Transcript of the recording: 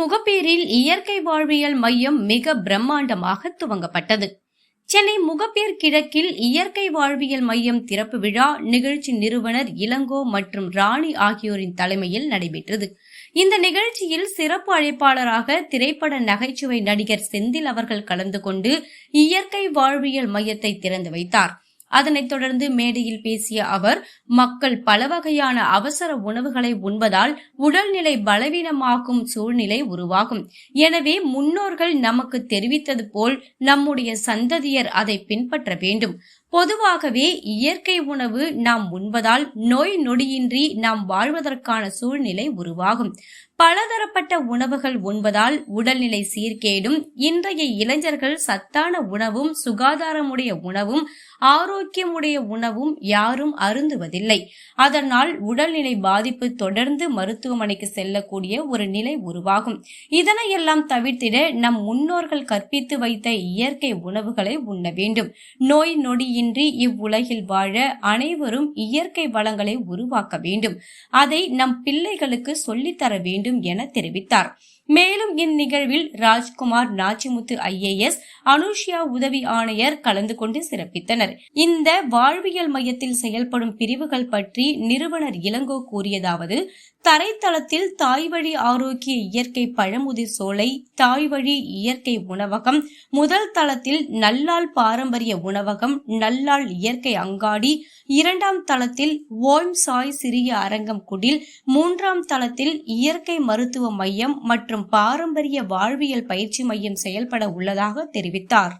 முகப்பேரில் இயற்கை வாழ்வியல் மையம் மிக பிரம்மாண்டமாக துவங்கப்பட்டது. சென்னை முகப்பேர் கிழக்கில் இயற்கை வாழ்வியல் மையம் திறப்பு விழா நிகழ்ச்சி நிறுவனர் இளங்கோ மற்றும் ராணி ஆகியோரின் தலைமையில் நடைபெற்றது. இந்த நிகழ்ச்சியில் சிறப்பு அழைப்பாளராக திரைப்பட நகைச்சுவை நடிகர் செந்தில் அவர்கள் கலந்து கொண்டு இயற்கை வாழ்வியல் மையத்தை திறந்து வைத்தார். அதனைத் தொடர்ந்து மேடையில் பேசிய அவர் மக்கள் பல வகையான அவசர உணவுகளை உண்பதால் உடல்நிலை பலவீனமாகும் சூழ்நிலை உருவாகும். எனவே முன்னோர்கள் நமக்கு தெரிவித்தது போல் நம்முடைய சந்ததியர் அதை பின்பற்ற வேண்டும். பொதுவாகவே இயற்கை உணவு நாம் உண்பதால் நோய் நொடியின்றி நாம் வாழ்வதற்கான சூழ்நிலை உருவாகும். பலதரப்பட்ட உணவுகள் உண்பதால் உடல்நிலை சீர்கேடும். இன்றைய இளைஞர்கள் சத்தான உணவும் சுகாதாரமுடைய உணவும் ஆரோக்கியமுடைய உணவும் யாரும் அருந்துவதில்லை. அதனால் உடல்நிலை பாதிப்பு தொடர்ந்து மருத்துவமனைக்கு செல்லக்கூடிய ஒரு நிலை உருவாகும். இதனையெல்லாம் தவிர்த்திட நம் முன்னோர்கள் கற்பித்து வைத்த இயற்கை உணவுகளை உண்ண வேண்டும். நோய் நொடியின் இன்றி இவ்வுலகில் வாழ அனைவரும் இயற்கை வளங்களை உருவாக்க வேண்டும். அதை நம் பிள்ளைகளுக்கு சொல்லித்தர வேண்டும் என தெரிவித்தார். மேலும் இந்நிகழ்வில் ராஜ்குமார் நாச்சிமுத்து ஐஏஎஸ் அனுஷியா உதவி ஆணையர் கலந்து கொண்டு சிறப்பித்தனர். இந்த வாழ்வியல் மையத்தில் செயல்படும் பிரிவுகள் பற்றி நிறுவனர் இளங்கோ கூறியதாவது தரைத்தளத்தில் தாய்வழி ஆரோக்கிய இயற்கை பழமுதிர் சோலை தாய்வழி இயற்கை உணவகம் முதல் தளத்தில் நல்லால் பாரம்பரிய உணவகம் நல்லாள் இயற்கை அங்காடி இரண்டாம் தளத்தில் ஓய்ம் சாய் சிறிய அரங்கம் குடில் மூன்றாம் தளத்தில் இயற்கை மருத்துவ மையம் மற்றும் பாரம்பரிய வாழ்வியல் பயிற்சி மையம் செயல்பட உள்ளதாக தெரிவித்தார்.